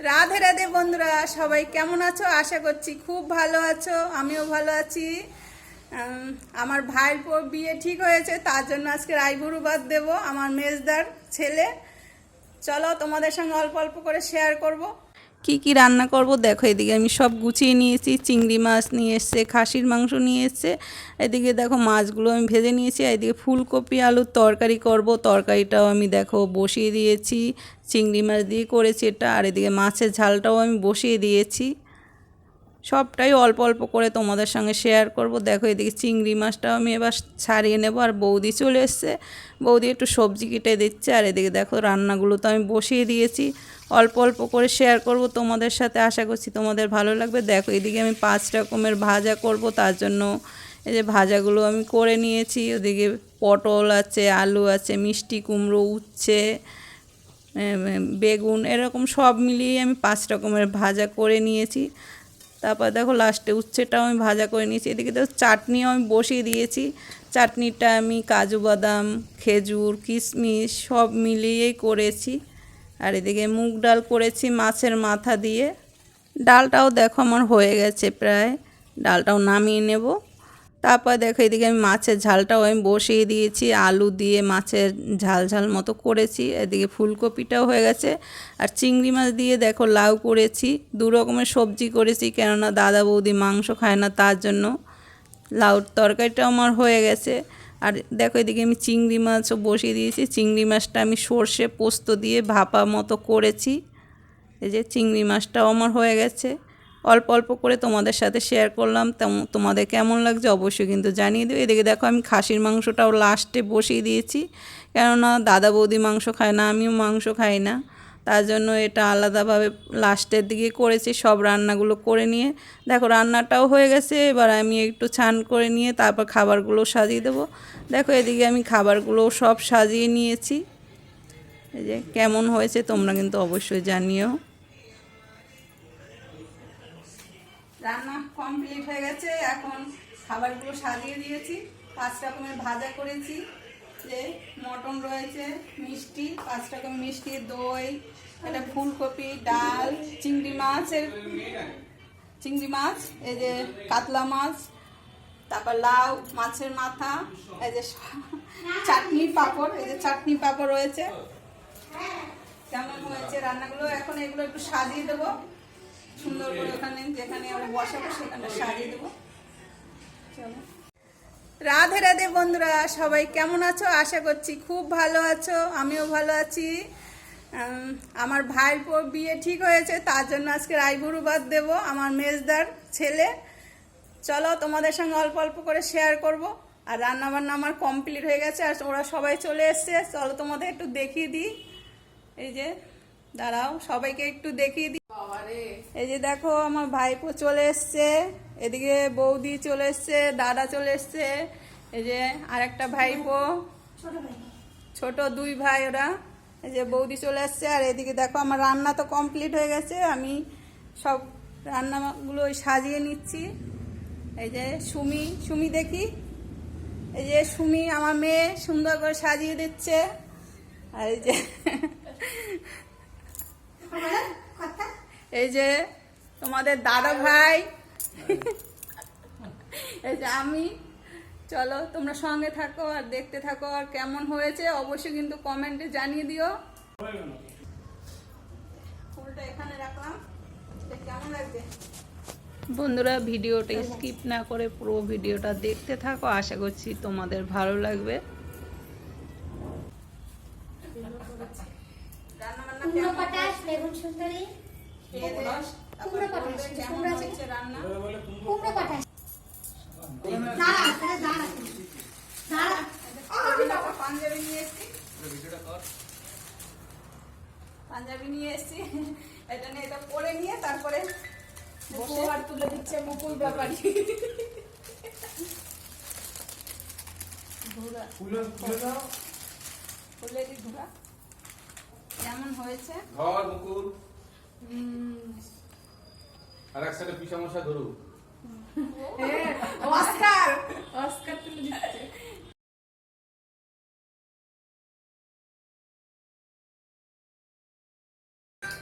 রাধে রাধে বন্ধুরা, সবাই কেমন আছো? আশা করছি খুব ভালো আছো, আমিও ভালো আছি। আমার ভাইয়ের বিয়ে ঠিক হয়েছে, তার জন্য আজকে রায়গুরু বাদ দেবো, আমার মেজদার ছেলে। চলো তোমাদের সঙ্গে অল্প অল্প করে শেয়ার করব। কি কি রান্না করব? দেখো, এদিকে আমি সব গুছিয়ে নিয়েছি, চিংড়ি মাছ নিয়ে এসছে, খাসির মাংস নিয়ে এসছে। এদিকে দেখো, মাছগুলো আমি ভেজে নিয়েছি এদিকে ফুলকপি, আলুর তরকারি করব। তরকারিটাও আমি দেখো বসিয়ে দিয়েছি, চিংড়ি মাছ দিয়ে করেছি এটা, আর এদিকে মাছের ঝালটাও আমি বসিয়ে দিয়েছি। সবটাই অল্প অল্প করে তোমাদের সঙ্গে শেয়ার করব। দেখো এদিকে চিংড়ি মাছটাও আমি এবার ছাড়িয়ে নেব আর বৌদি চলে এসছে। বৌদি একটু সবজি কেটে দিচ্ছে আর এদিকে দেখো রান্নাগুলো তো আমি বসিয়ে দিয়েছি। অল্প অল্প করে শেয়ার করব তোমাদের সাথে, আশা করছি তোমাদের ভালো লাগবে। দেখো এদিকে আমি পাঁচ রকমের ভাজা করব, তার জন্য এই যে ভাজাগুলো আমি করে নিয়েছি। ওদিকে পটল আছে, আলু আছে, মিষ্টি কুমড়ো, উচ্ছে বেগুন, এরকম সব মিলিয়ে আমি পাঁচ রকমের ভাজা করে নিয়েছি। তারপর দেখো লাস্টে উচ্ছেটাও আমি ভাজা করে নিয়েছি। এদিকে দেখো চাটনিও আমি বসিয়ে দিয়েছি। চাটনিটা আমি কাজু বাদাম, খেজুর, কিশমিশ সব মিলিয়েই করেছি। আর এদিকে মুগ ডাল করেছি মাছের মাথা দিয়ে। ডালটাও দেখো আমার হয়ে গেছে প্রায়। ডালটাও নামিয়ে নেব। তারপর দেখো এদিকে আমি মাছের ঝালটাও আমি বসিয়ে দিয়েছি, আলু দিয়ে মাছের ঝাল ঝাল মতো করেছি, এদিকে ফুলকপিটাও হয়ে গেছে। আর চিংড়ি মাছ দিয়ে দেখো লাউ করেছি, দু রকমের সবজি করেছি, কেননা দাদা বৌদি মাংস খায় না তার জন্য। লাউর তরকারিটাও আমার হয়ে গেছে। আর দেখো এদিকে আমি চিংড়ি মাছও বসিয়ে দিয়েছি, চিংড়ি মাছটা আমি সর্ষে পোস্ত দিয়ে ভাপা মতো করেছি। এই যে চিংড়ি মাছটাও আমার হয়ে গেছে। অল্প অল্প করে তোমাদের সাথে শেয়ার করলাম, তেম- তোমাদের কেমন লাগছে অবশ্যই কিন্তু জানিয়ে দেবে এদিকে দেখো আমি খাসির মাংসটাও লাস্টে বসিয়ে দিয়েছি, কেননা দাদা বৌদি মাংস খায় না, আমিও মাংস খাই না। তার জন্য এটা আলাদাভাবে লাস্টের দিকে করেছি, সব রান্নাগুলো করে নিয়ে। দেখো রান্নাটাও হয়ে গেছে, এবার আমি একটু ছান করে নিয়ে তারপর খাবারগুলো সাজিয়ে দেবো। দেখো এদিকে আমি খাবারগুলো সব সাজিয়ে নিয়েছি। এই যে কেমন হয়েছে তোমরা কিন্তু অবশ্যই জানিও। রান্না কমপ্লিট হয়ে গেছে। এখন খাবারগুলো সাজিয়ে দিয়েছি। পাঁচ রকমের ভাজা করেছি। যে মটন রয়েছে, মিষ্টি, পাঁচ রকম মিষ্টি, দই এটা ফুলকপি, ডাল, চিংড়ি মাছের, চিংড়ি মাছ, এই যে কাতলা মাছ, তারপর লাউ, মাছের মাথা, এই যে চাটনি পাঁপড়, এই যে চাটনি পাঁপড় রয়েছে। কেমন হয়েছে রান্নাগুলো? এখন এগুলো একটু সাজিয়ে দেবো। সুন্দর করে ওখানে যেখানে আমরা বসাবো, সেখানে সাজিয়ে দেবো। চলো। রাধে রাধে বন্ধুরা, সবাই কেমন আছো? আশা করছি খুব ভালো আছো, আমিও ভালো আছি। আমার ভাইয়ের পর বিয়ে ঠিক হয়েছে, তার জন্য আজকে রায়গুরু বাদ দেবো, আমার মেজদার ছেলে। চলো, তোমাদের সঙ্গে অল্প অল্প করে শেয়ার করব। আর রান্না বান্না আমার কমপ্লিট হয়ে গেছে, আর ওরা সবাই চলে এসছে। চলো, তোমাদের একটু দেখিয়ে দিই। এই যে, দাঁড়াও, সবাইকে একটু দেখিয়ে দিই। এই যে দেখো আমার ভাইপো চলে এসছে। এদিকে বৌদি চলে এসছে দাদা চলে এসছে। এই যে আর একটা ভাইপো। ছোট দুই ভাই ওরা। এই যে বৌদি চলে এসছে আর এদিকে দেখো আমার রান্না তো কমপ্লিট হয়ে গেছে। আমি সব রান্নাগুলো সাজিয়ে নিচ্ছি। এই যে সুমি সুমি দেখি। এই যে সুমি আমার মেয়ে সুন্দর করে সাজিয়ে দিচ্ছে। আর এই যে এই যে তোমাদের দাদা ভাই। এই যে আমি। চলো তোমরা সঙ্গে থাকো আর দেখতে থাকো আর কেমন হয়েছে। অবশ্যই কিন্তু কমেন্টে জানিয়ে দিও। ফুলটা এখানে রাখলাম। কেমন লাগছে? বন্ধুরা ভিডিওটা স্কিপ না করে পুরো ভিডিওটা দেখতে থাকো। আশা করছি তোমাদের ভালো লাগবে। রান্না বান্না কুমড়ো পটাশ কুমড়ো আছে? কুমড়ো পটাশ দাঁড়া দাঁড়া দাঁড়া আমি পাঞ্জাবি নিয়ে এসেছি। পাঞ্জাবি নিয়ে এসেছি। এটা নিয়ে এটা পরে নিয়ে তারপরে বসে। আর তুলে দিচ্ছে মুকুল ব্যাপারী। ঘুরা দি ঘুরা কেমন হয়েছে? ধর মুকুল। আর এক সাইডে পিসা মশা গরু। অস্কার! অস্কার তুমি দিচ্ছে।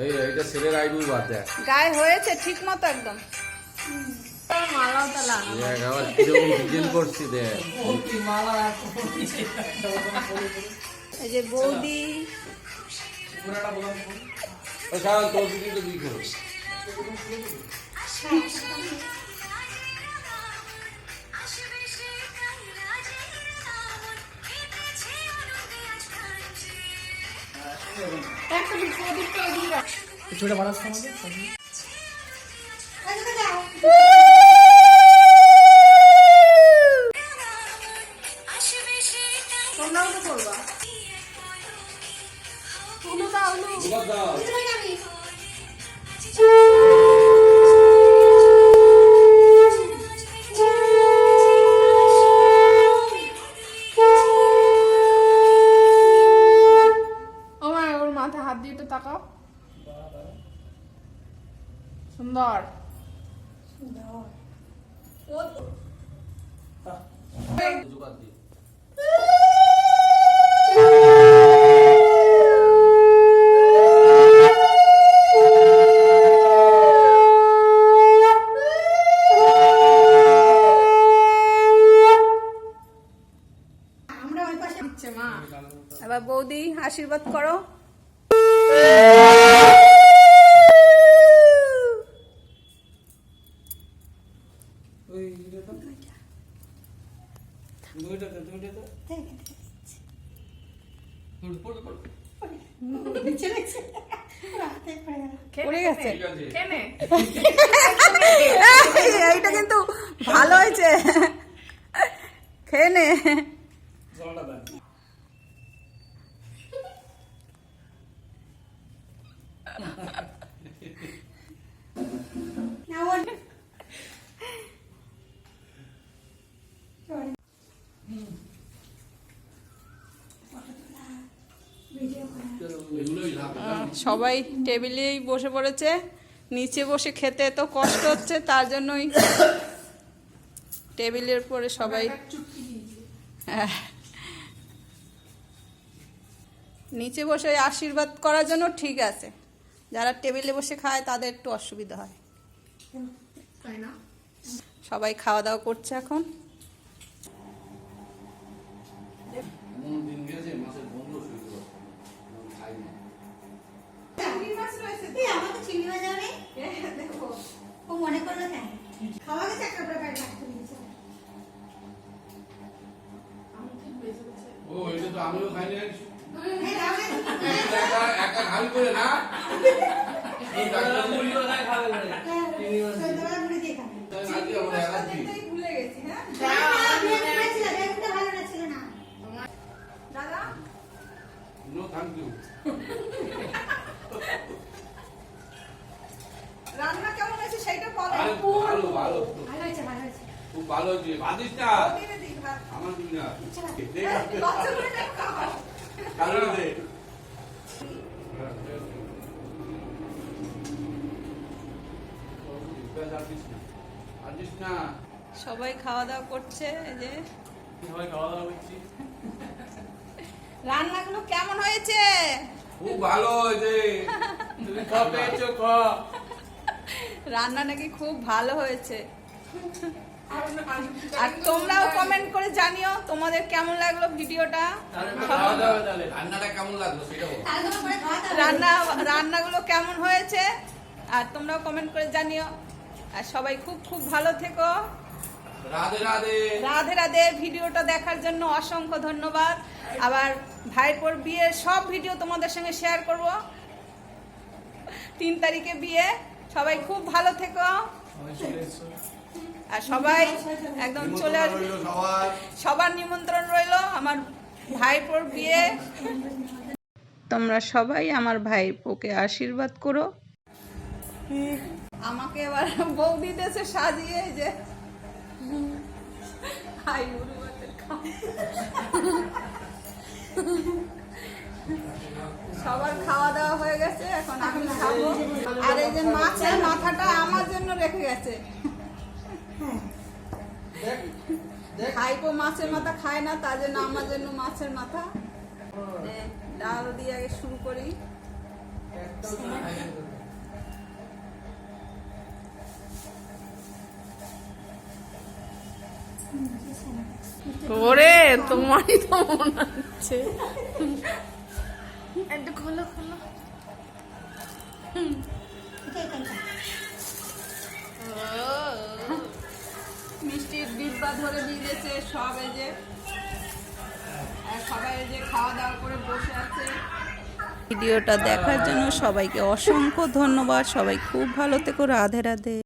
এই এইটা ছেলের আইবু বাদ হয়েছে ঠিক মতো একদম। মালাও বৌদি। সারা তোর দিদি তো কি করো রাখ। বাড়াস আমাদের তাকাও সুন্দর। দুবার দি আমরা ওই পাশে দিচ্ছে মা এবার বৌদি আশীর্বাদ করো ওই দুইটা দুইটা দুইটা এইটা কিন্তু ভালো হয়েছে। খেয়ে নে। জলটা দেন না ওর ভিডিও করা এগুলোই লাভ আহ, সবাই টেবিলেই বসে পড়েছে নিচে বসে খেতে তো কষ্ট হচ্ছে তার জন্যই টেবিলের পরে সবাই হ্যাঁ। নিচে বসে আশীর্বাদ করার জন্য ঠিক আছে যারা টেবিলে বসে খায় তাদের একটু অসুবিধা হয়। না? সবাই খাওয়া দাওয়া করছে এখন এমন দিন গেছে মাসের বন্ধ শুরু করো খাই না এই আমার তো চিংড়ি ভাজা নেই ও মনে করল কেন খাওয়া গেছে একটা করে প্যাকেট রাখতে দিয়েছে ও এটা তো আমিও খাই না এই দাও না। একা একা খাবি করে না এই ডাক্তার বলি সন্ধ্যাবেলা মুড়ি দিয়ে খাবে। আজকে আমরা একা দিই ভুলে গেছি হ্যাঁ না, না। দাদা? নো থ্যাংক রান্না কেমন হয়েছে সেইটা বলো ভালো ভালো। ভালো হয়েছে, ভালো হয়েছে। খুব ভালো হয়েছে। বাদিস না আমার না। কারণ সবাই খাওয়া দাওয়া করছে এই যে। সবাই খাওয়া দাওয়া করছি। রান্নাগুলো কেমন হয়েছে? খুব ভালো হয়েছে। তুমি খা পেয়েছ খ রান্না নাকি খুব ভালো হয়েছে। আর তোমরাও কমেন্ট করে জানিও তোমাদের কেমন লাগল ভিডিওটা। রান্না রান্নাগুলো কেমন হয়েছে? আর তোমরাও কমেন্ট করে জানিও। আর সবাই খুব খুব ভালো থেকো। রাধে রাধে। রাধে রাধে। ভিডিওটা দেখার জন্য অসংখ্য ধন্যবাদ। আবার ভাইপোর বিয়ের সব ভিডিও তোমাদের সঙ্গে শেয়ার করব। তিন তারিখে বিয়ে। সবাই খুব ভালো থেকো। আর সবাই একদম চলে আসবে। সবার নিমন্ত্রণ রইল আমার ভাইপোর বিয়ে। তোমরা সবাই আমার ভাইপোকে আশীর্বাদ করো। আমাকে এবার বউ দিতেছে সাজিয়ে যে। সবার খাওয়া দাওয়া হয়ে গেছে এখন আমি খাব। আর এই যে মাছের মাথাটা আমার জন্য রেখে গেছে। খাইবো মাছের মাথা খায় না তার জন্য আমার জন্য মাছের মাথা। ডাল দিয়ে আগে শুরু করি। ওরে তোমারই তো মনে হচ্ছে। একটু খোলো খোলো। এটা, ধরে দিয়েছে, সব এই যে সবাই এই যে খাওয়া দাওয়া করে বসে আছে। ভিডিওটা দেখার জন্য সবাইকে অসংখ্য ধন্যবাদ। সবাই খুব ভালো থেকো, রাধে রাধে।